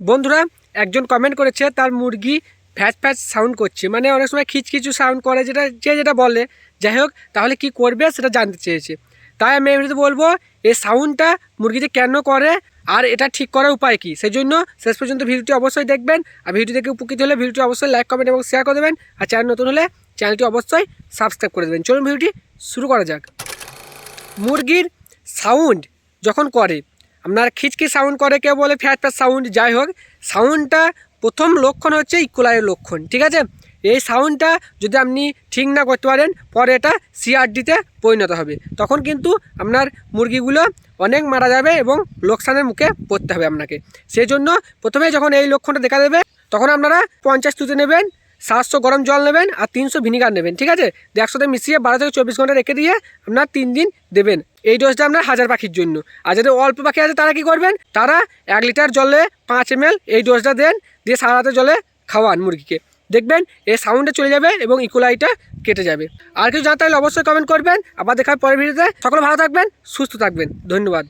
বন্ধুরা, একজন কমেন্ট করেছে, তার মুরগি ফ্যাচ ফ্যাচ সাউন্ড করছে। মানে অনেক সময় খিচখিচু সাউন্ড করে যেটা, যে যেটা বলে। যাই হোক, তাহলে কি করবে সেটা জানতে চেয়েছে। তাই আমি ভিডিওতে বলব, এই সাউন্ডটা মুরগিতে কেন করে আর এটা ঠিক করার উপায় কি? সেই জন্য শেষ পর্যন্ত ভিডিওটি অবশ্যই দেখবেন। আর ভিডিও থেকে উপকৃত হলে ভিডিওটি অবশ্যই লাইক কমেন্ট এবং শেয়ার করে দেবেন। আর চ্যানেল নতুন হলে চ্যানেলটি অবশ্যই সাবস্ক্রাইব করে দেবেন। চলুন ভিডিওটি শুরু করা যাক। মুরগির সাউন্ড যখন করে আপনার খিচকি সাউন্ড করে, কেউ বলে ফ্যাট ফ্যাট সাউন্ড যাই হোক সাউন্ডটা প্রথম লক্ষণ হচ্ছে ইকুলারের লক্ষণ, ঠিক আছে? এই সাউন্ডটা যদি আপনি ঠিক না করতে পারেন, পরে এটা সিআরডিতে পরিণত হবে। তখন কিন্তু আপনার মুরগিগুলো অনেক মারা যাবে এবং লোকসানের মুখে পড়তে হবে আপনাকে। সেই জন্য প্রথমে যখন এই লক্ষণটা দেখা দেবে, তখন আপনারা পঞ্চাশ তুতে নেবেন সাতশো গরম জল নেবেন আর তিনশো ভিনিগার নেবেন, ঠিক আছে? দিয়ে একসাথে মিশিয়ে বারো থেকে চব্বিশ ঘণ্টা রেখে দিয়ে আপনার তিন দিন দেবেন। এই ডোজটা আপনার হাজার পাখির জন্য। আর যাদের অল্প পাখি আছে, তারা কি করবেন? তারা এক লিটার জলে পাঁচ এম এই ডোজটা দেন, দিয়ে সারা রাতে জলে খাওয়ান মুরগিকে। দেখবেন, এই সাউন্ডে চলে যাবে এবং ইকুলাইটা কেটে যাবে। আর কিছু জানতে হলে অবশ্যই কমেন্ট করবেন। আবার দেখা হয় পরের ভিডিওতে সকলে ভালো থাকবেন, সুস্থ থাকবেন। ধন্যবাদ।